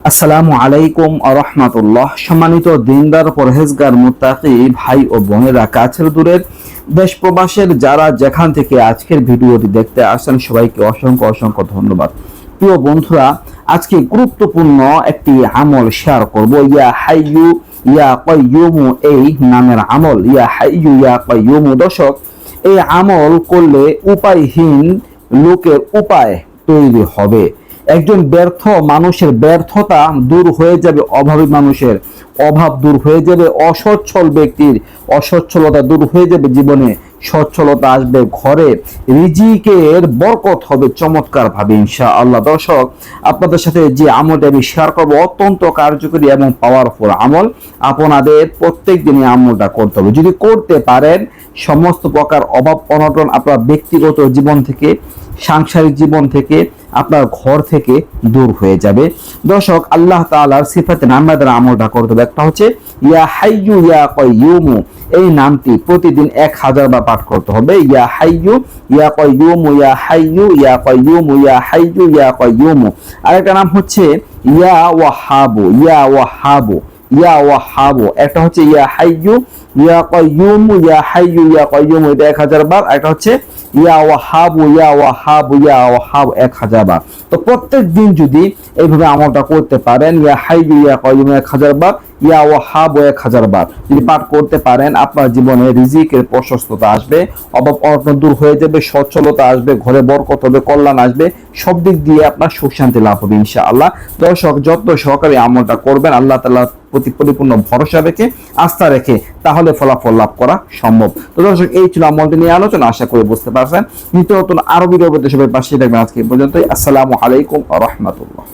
আসসালামু আলাইকুম রহমাতুল্লাহ। সম্মানিত দিনদার, পরহেজগার, মুত্তাকি, ভাই ও বোনেরা, কাছের দূরের দেশ প্রবাসের যারা যেখান থেকে আজকের ভিডিওটি দেখতে আসেন সবাইকে অসংখ্য অসংখ্য ধন্যবাদ। প্রিয় বন্ধুরা, আজকে গুরুত্বপূর্ণ একটি আমল শেয়ার করব। ইয়া হাইয়ু, ইয়া কয়ুমু এই নামের আমল। ইয়া হাইয়ু, ইয়া কয়ুমু দর্শক, এই আমল করলে উপায়হীন লোকের উপায় তৈরি হবে। একজন ব্যর্থ মানুষের ব্যর্থতা দূর হয়ে যাবে অভাবী মানুষের। অভাব দূর হয়ে যাবে অসচ্ছল ব্যক্তির। অসচ্ছলতা দূর হয়ে যাবে জীবনে। সচ্ছলতা আসবে ঘরে। রিজিকের বরকত হবে চমৎকার ভাবে ইনশা আল্লাহ দর্শক, আপনাদের সাথে যে আমলটা আমি শেয়ার করব অত্যন্ত কার্যকরী এবং পাওয়ারফুল আমল। আপনাদের প্রত্যেক দিনই আমলটা করতে হবে। যদি করতে পারেন, সমস্ত প্রকার অভাব, অনটন আপনার ব্যক্তিগত জীবন থেকে, সাংসারিক জীবন থেকে আপনার ঘর থেকে দূর হয়ে যাবে। দর্শক, আল্লাহ তাআলার সিফাতে নামের আমলটা করতে হবে একটা হচ্ছে, ইয়া হাইয়ু ইয়া কয়ুমু এই নামটি প্রতিদিন এক হাজার বার পাঠ করতে হবে। ইয়া হাইয়ু ইয়া কয়ুমু ইয়া হাইয়ু ইয়া কয়ুমু ইয়া হাইয়ু ইয়া কয়ুমু আরেকটা নাম হচ্ছে, ইয়া ওয়াহাবু ইয়া ওয়াহাবু ইয়া ওয়াহাবু। একটা হচ্ছে, ইয়া হাইয়ু ইয়া কয়ুমু ইয়া হাইয়ু ইয়া কয়ুমু এটা এক হাজার বার। একটা হচ্ছে ইয়া ওয়াহাবু ইয়া ওয়াহাবু ইয়া ওয়াহাবু, এক হাজার বার তো প্রত্যেক দিন যদি এইভাবে আমলটা করতে পারেন, ইয়া হাইয়ু, ইয়া কয়ুমু এক হাজার বার ইয়া ওয়াহাবু, এক হাজার বার যদি পাঠ করতে পারেন, আপনার জীবনে রিজিকের প্রশস্ততা আসবে, অভাব অনটন দূর হয়ে যাবে, সচ্ছলতা আসবে, ঘরে বরকত হবে, কল্যাণ আসবে, সব দিক দিয়ে আপনার সুখ শান্তি লাভ হবে, ইনশাআল্লাহ। দর্শক, যত সহকারে আমলটা করবেন, আল্লাহ তাআলা প্রতি পরিপূর্ণ ভরসা রেখে, আস্থা রেখে তাহলে ফলাফল লাভ করা সম্ভব। তো দর্শক, এই ছিল আমলটি নিয়ে আলোচনা। আশা করে বুঝতে পারছেন। নিত্য নতুন আরও পেতে সবাই পাশে থাকবেন আজকে পর্যন্ত পর্যন্তই। আসসালামু আলাইকুম রহমতুল্লাহ।